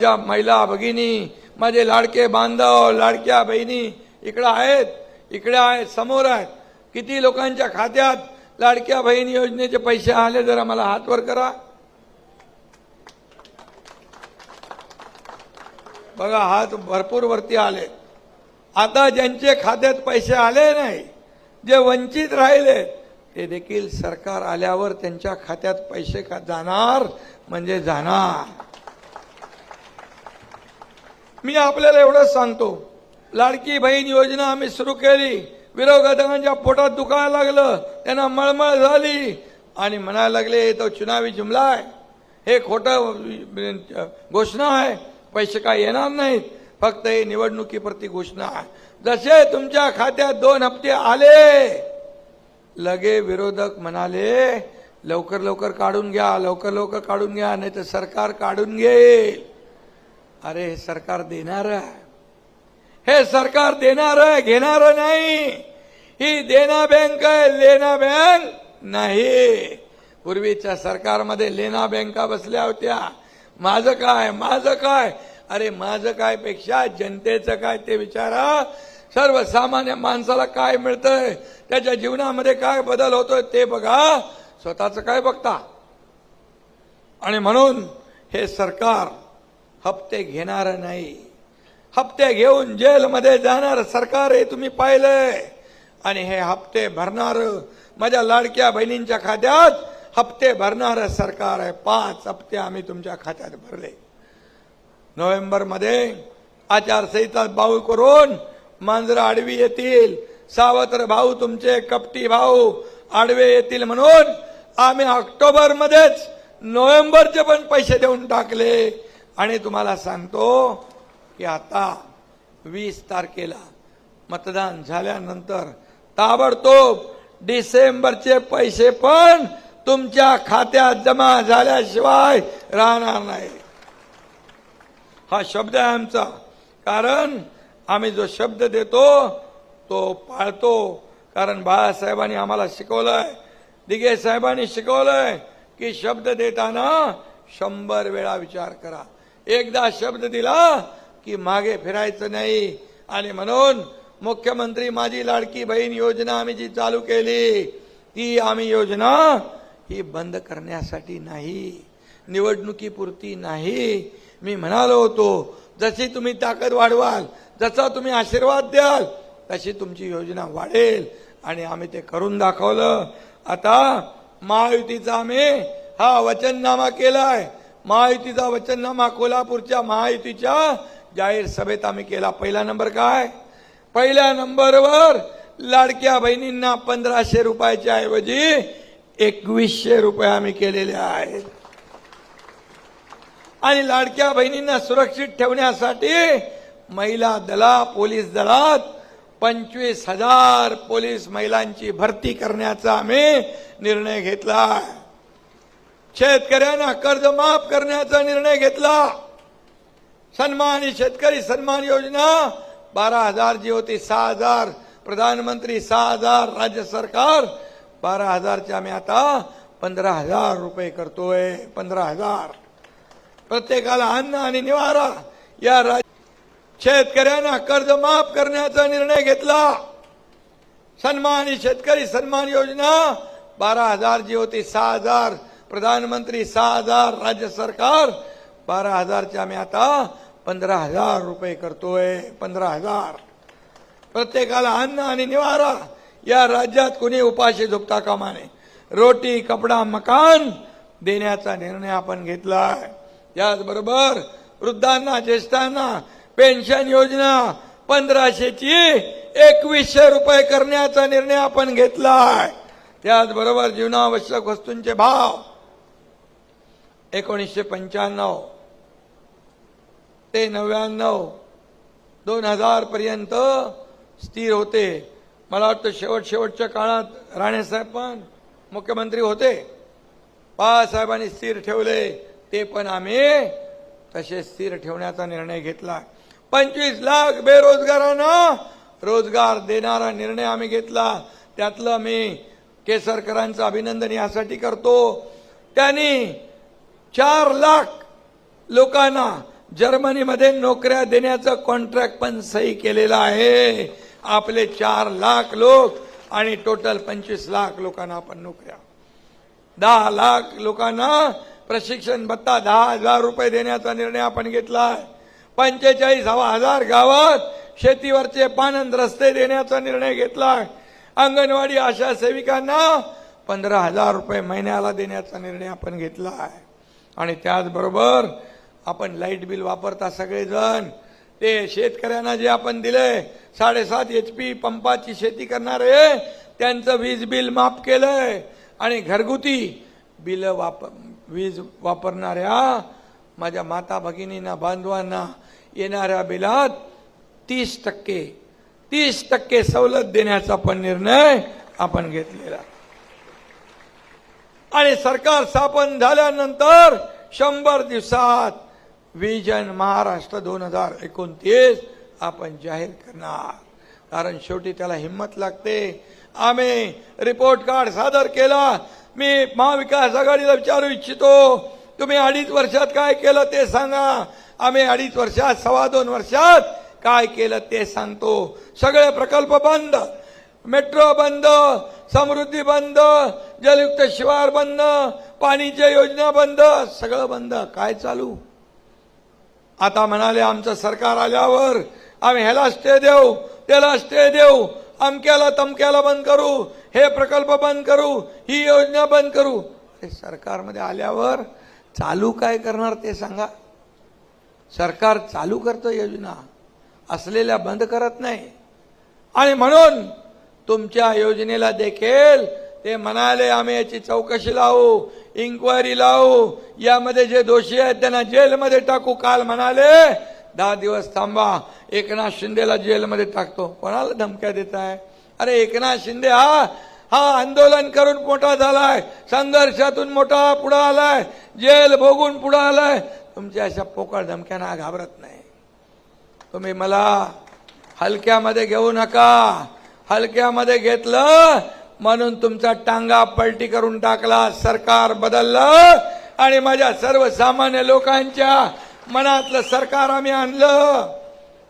ज्या महिला भगिनी माझे लाडके बांधव लाडक्या बहिणी इकडे आहेत इकडे आहेत समोर आहेत. किती लोकांच्या खात्यात लाडक्या बहीण योजनेचे पैसे आले जरा मला हातवर करा. बघा हात भरपूर वरती आले. आता ज्यांचे खात्यात पैसे आले नाही जे वंचित राहिले ते देखील सरकार आल्यावर त्यांच्या खात्यात पैसे का जाणार? म्हणजे जाणार. मी आपल्याला एवढंच सांगतो. लाडकी बहीण योजना आम्ही सुरू केली. विरोधकांच्या पोटात दुखायला लागलं. त्यांना मळमळ झाली. आणि म्हणायला लागले तो चुनावी जुमला आहे. हे खोटं घोषणा आहे. पैसे काय येणार नाहीत. फक्त हे निवडणुकीप्रती घोषणा आहे. जसे तुमच्या खात्यात दोन हप्ते आले लगे विरोधक म्हणाले लवकर लवकर काढून घ्या. लवकर लवकर काढून घ्या. नाही तर सरकार काढून घेईल. अरे हे सरकार देणार आहे. हे सरकार देणार आहे घेणार नाही. ही देना बँक आहे लेना बँक नाही. पूर्वीच्या सरकारमध्ये लेना बँका बसल्या होत्या. माझं काय माझं काय? अरे माझं काय पेक्षा जनतेचं काय ते विचारा. सर्वसामान्य माणसाला काय मिळतंय? त्याच्या जीवनामध्ये काय बदल होतोय ते बघा. स्वतःचं काय बघता? आणि म्हणून हे सरकार हप्ते घेणार नाही. हप्ते घेऊन जेलमध्ये जाणार सरकार हे तुम्ही पाहिलंय. आणि हे हप्ते भरणार माझ्या लाडक्या बहिणींच्या खात्यात. हप्ते भरणार सरकार आहे पाच हप्ते आम्ही तुमच्या खात्यात भरले. नोव्हेंबरमध्ये आचारसंहिता भाऊ करून मांजर आडवी येतील. सावत्र भाऊ तुमचे कपटी भाऊ आडवे येतील म्हणून आम्ही ऑक्टोबरमध्येच नोव्हेंबरचे पण पैसे देऊन टाकले. आणि तुम्हाला सांगतो की आता वीस तारखेला मतदान झाल्यानंतर ताबडतोब डिसेंबरचे पैसे पण तुमच्या खात्यात जमा झाल्याशिवाय राहणार नाही. हा शब्द आहे आमचा. कारण आम्ही जो शब्द देतो तो पाळतो. कारण बाळासाहेबांनी आम्हाला शिकवलंय. दिगे साहेबांनी शिकवलंय की शब्द देताना शंभर वेळा विचार करा. एकदा शब्द दिला की मागे फिरायचं नाही. आणि म्हणून मुख्यमंत्री माझी लाडकी बहीण योजना आम्ही जी चालू केली ती आम्ही योजना ही बंद करण्यासाठी नाही. निवडणुकीपुरती नाही. मी म्हणालो होतो जशी तुम्ही ताकद वाढवाल जसा तुम्ही आशीर्वाद द्याल तशी तुमची योजना वाढेल. आणि आम्ही ते करून दाखवलं. आता महायुतीचा आम्ही हा वचननामा केलाय. महायुतीचा वचननामा कोल्हापूरच्या महायुतीच्या जाहीर सभेत आम्ही केला. पहिला नंबर काय? पहिल्या नंबरवर लाडक्या बहिणींना पंधराशे रुपयाच्या ऐवजी एकवीसशे रुपये आम्ही केलेले आहेत. आणि लाडक्या बहिणींना सुरक्षित ठेवण्यासाठी महिला दला पोलीस दलात पंचवीस हजार पोलीस महिलांची भरती करण्याचा आम्ही निर्णय घेतला आहे शेतकऱ्यांना कर्ज माफ करण्याचा निर्णय घेतला. सन्मान शेतकरी सन्मान योजना बारा हजार जी होती सहा हजार. प्रधानमंत्री सहा हजार राज्य सरकार बारा हजारच्या आम्ही आता पंधरा हजार रुपये करतोय पंधरा हजार. प्रत्येकाला अन्न आणि निवारा या राज्य शेतकऱ्यांना कर्ज माफ करण्याचा निर्णय घेतला. सन्मान शेतकरी सन्मान योजना बारा हजार जी होती सहा हजार. प्रधानमंत्री सहा हजार राज्य सरकार बारा हजारचे आम्ही आता पंधरा हजार रुपये करतोय. पंधरा हजार. प्रत्येकाला अन्न आणि निवारा या राज्यात कुणी उपाशी झोपता कामा नये. रोटी कपडा मकान देण्याचा निर्णय आपण घेतलाय. त्याचबरोबर वृद्धांना ज्येष्ठांना पेन्शन योजना पंधराशेची एकवीसशे रुपये करण्याचा निर्णय आपण घेतलाय. त्याचबरोबर जीवनावश्यक वस्तूंचे भाव एकोणीसशे पंच्याण्णव ते नव्याण्णव दोन हजारपर्यंत स्थिर होते. मला वाटतं शेवट शेवटच्या काळात राणेसाहेब पण मुख्यमंत्री होते. बाळासाहेबांनी स्थिर ठेवले ते पण आम्ही तसे स्थिर ठेवण्याचा निर्णय घेतला. पंचवीस लाख बेरोजगारांना रोजगार देणारा निर्णय आम्ही घेतला. त्यातलं मी केसरकरांचं अभिनंदन यासाठी करतो. त्यांनी चार लाख लोकांना जर्मनीमध्ये नोकऱ्या देण्याचं कॉन्ट्रॅक्ट पण सही केलेला आहे. आपले चार लाख लोक आणि टोटल पंचवीस लाख लोकांना आपण नोकऱ्या. दहा लाख लोकांना प्रशिक्षण भत्ता दहा हजार रुपये देण्याचा निर्णय आपण घेतला पंचेचाळीस हजार गावात शेतीवरचे पानंद रस्ते देण्याचा निर्णय घेतला अंगणवाडी आशा सेविकांना पंधरा हजार रुपये महिन्याला देण्याचा निर्णय आपण घेतला आहे. आणि त्याचबरोबर आपण लाइट बिल वापरता सगळेजण. ते शेतकऱ्यांना जे आपण दिले साडेसात एच पी पंपाची शेती करणारे त्यांचं वीज बिल माफ केलंय. आणि घरगुती बिल वाप वीज वापरणाऱ्या माझ्या माता भगिनींना बांधवांना येणाऱ्या बिलात तीस टक्के तीस टक्के सवलत देण्याचा पण निर्णय आपण घेतलेला. आणि सरकार स्थापन झाल्यानंतर शंभर दिवसात विजन महाराष्ट्र दोन हजार एकोणतीस आपण जाहीर करणार. कारण शेवटी त्याला हिंमत लागते. आम्ही रिपोर्ट कार्ड सादर केला. मी महाविकास आघाडीला विचारू इच्छितो. तुम्ही अडीच वर्षात काय केलं ते सांगा. आम्ही अडीच वर्षात सव्वा दोन वर्षात काय केलं ते सांगतो. सगळे प्रकल्प बंद. मेट्रो बंद समृद्धी बंद जलयुक्त शिवार बंद पाणीच्या योजना बंद सगळं बंद. काय चालू? आता म्हणाले आमचं सरकार आल्यावर आम्ही ह्याला स्टे देऊ त्याला स्टे देऊ अमक्याला तमक्याला बंद करू हे प्रकल्प बंद करू ही योजना बंद करू. हे सरकारमध्ये आल्यावर चालू काय करणार ते सांगा. सरकार चालू करतं योजना असलेल्या बंद करत नाही. आणि म्हणून तुमच्या योजनेला देखील ते म्हणाले आम्ही याची चौकशी लावू इन्क्वायरी लावू. यामध्ये जे दोषी आहेत त्यांना जेलमध्ये टाकू. काल म्हणाले दहा दिवस थांबा एकनाथ शिंदेला जेलमध्ये टाकतो. कोणाला धमक्या देत आहे अरे एकनाथ शिंदे हा हा आंदोलन करून मोठा झालाय संघर्षातून मोठा पुढे आलाय जेल भोगून पुढे आलाय. तुमच्या अशा पोकळ धमक्यांना घाबरत नाही. तुम्ही मला हलक्यामध्ये घेऊ नका. हलक्यामध्ये घेतलं म्हणून तुमचा टांगा पलटी करून टाकला सरकार बदललं आणि माझ्या सर्वसामान्य लोकांच्या मनातलं सरकार आम्ही आणलं.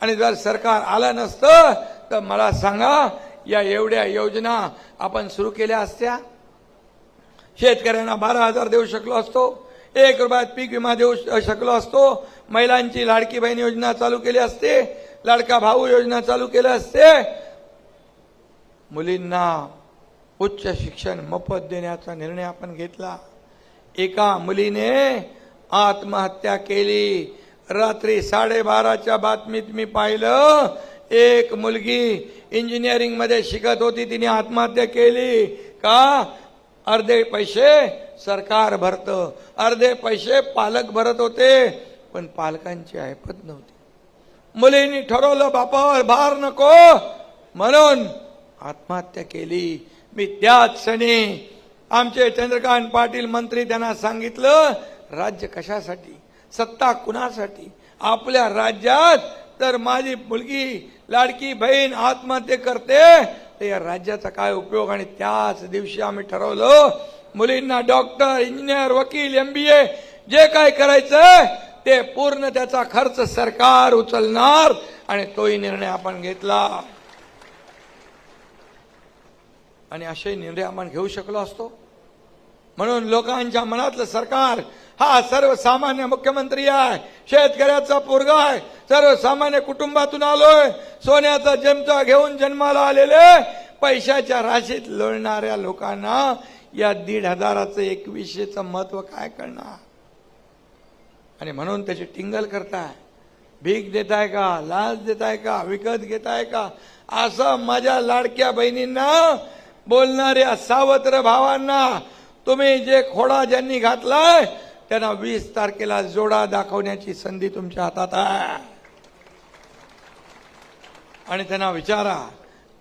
आणि जर सरकार आलं नसतं तर मला सांगा या एवढ्या योजना आपण सुरू केल्या असत्या? शेतकऱ्यांना बारा हजार देऊ शकलो असतो एक रुपयात पीक विमा देऊ शकलो असतो महिलांची लाडकी बहीण योजना चालू केली असते लाडका भाऊ योजना चालू केली असते मुलींना उच्च शिक्षण मोफत देण्याचा निर्णय आपण घेतला. एका मुलीने आत्महत्या केली. रात्री साडेबाराच्या बातमीत मी पाहिलं एक मुलगी इंजिनिअरिंगमध्ये शिकत होती तिने आत्महत्या केली. का? अर्धे पैसे सरकार भरतं. अर्धे पैसे पालक भरत होते पण पालकांची ऐपत नव्हती. मुलींनी ठरवलं बापावर भार नको. म्हणून आत्महत्या केली. मी त्याच क्षणी आमचे चंद्रकांत पाटील मंत्री त्यांना सांगितलं राज्य कशासाठी? सत्ता कुणासाठी? आपल्या राज्यात तर माझी मुलगी लाडकी बहीण आत्महत्या करते. तर या राज्याचा काय उपयोग? आणि त्याच दिवशी आम्ही ठरवलं मुलींना डॉक्टर इंजिनियर वकील एम बी ए जे काय करायचं ते पूर्ण त्याचा खर्च सरकार उचलणार. आणि तोही निर्णय आपण घेतला. आणि असे निर्णय आपण घेऊ शकलो असतो. म्हणून लोकांच्या मनातलं सरकार हा सर्वसामान्य मुख्यमंत्री आहे शेतकऱ्याचा पोरगा आहे सर्वसामान्य कुटुंबातून आलोय सोन्याचा जमचा घेऊन जन्माला आलेले पैशाच्या राशीत लोळणाऱ्या लोकांना या दीड हजाराचं एकवीसशेचं महत्त्व काय कळणार? आणि म्हणून त्याची टिंगल करताय. भीक देताय का? लाच देताय का? विकत घेताय का? असं माझ्या लाडक्या बहिणींना बोलणाऱ्या सावत्र भावांना तुम्ही जे खोडा ज्यांनी घातलाय त्यांना वीस तारखेला जोडा दाखवण्याची संधी तुमच्या हातात आहे. आणि त्यांना विचारा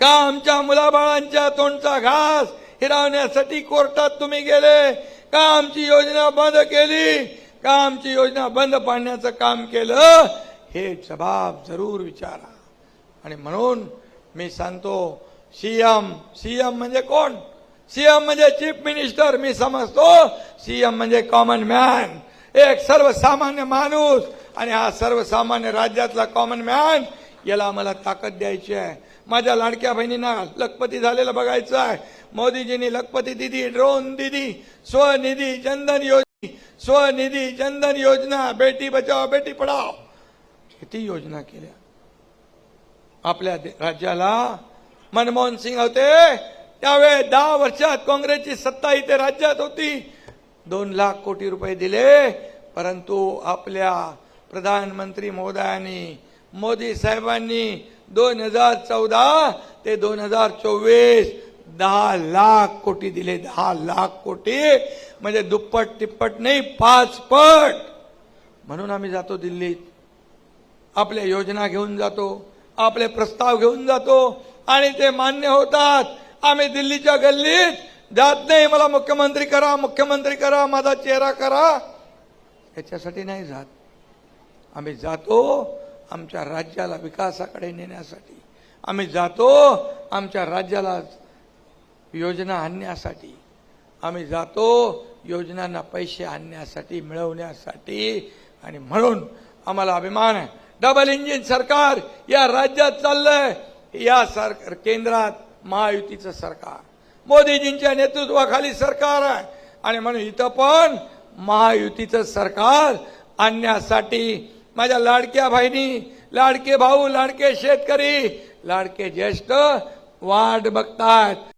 का आमच्या मुलाबाळांच्या तोंडचा घास हिरावण्यासाठी कोर्टात तुम्ही गेले? का आमची योजना बंद केली? का आमची योजना बंद पाडण्याचं काम केलं? हे जबाब जरूर विचारा. आणि म्हणून मी सांगतो सीएम सीएम म्हणजे कोण? सीएम म्हणजे चीफ मिनिस्टर मी समजतो. सीएम म्हणजे कॉमन मॅन एक सर्वसामान्य माणूस आणि हा सर्वसामान्य राज्यातला कॉमन मॅन याला आम्हाला ताकद द्यायची आहे. माझ्या लाडक्या बहिणींना लखपती झालेलं बघायचं आहे. मोदीजींनी लखपती दिदी ड्रोन दिदी स्वनिधी जनधन योजना स्वनिधी जनधन योजना बेटी बचाव बेटी पढाव किती योजना केल्या? आपल्या राज्याला मनमोहन सिंग होते. त्यावेळेस दहा वर्षात काँग्रेसची सत्ता इथे राज्यात होती. दोन लाख कोटी रुपये दिले. परंतु आपल्या प्रधानमंत्री महोदयांनी मोदी साहेबांनी दोन हजार चौदा ते दोन हजार चोवीस दहा लाख कोटी दिले. दहा लाख कोटी. म्हणजे दुप्पट तिप्पट नाही पाच पट म्हणून आम्ही जातो दिल्लीत. आपल्या योजना घेऊन जातो. आपले प्रस्ताव घेऊन जातो. आणि ते मान्य होतात. आम्ही दिल्लीच्या गल्लीत जात नाही. मला मुख्यमंत्री करा मुख्यमंत्री करा माझा चेहरा करा. याच्यासाठी नाही जात. आम्ही जातो आमच्या राज्याला विकासाकडे नेण्यासाठी. आम्ही जातो आमच्या राज्याला योजना आणण्यासाठी. आम्ही जातो योजनांना पैसे आणण्यासाठी मिळवण्यासाठी. आणि म्हणून आम्हाला अभिमान आहे. डबल इंजिन सरकार या राज्यात चाललंय. या सर केंद्रात महायुतीचं सरकार. मोदीजींच्या नेतृत्वाखाली सरकार आहे. आणि म्हणून इथं पण महायुतीचं सरकार आणण्यासाठी माझ्या लाडक्या बहिणी लाडके भाऊ लाडके शेतकरी लाडके ज्येष्ठ वाट बघतात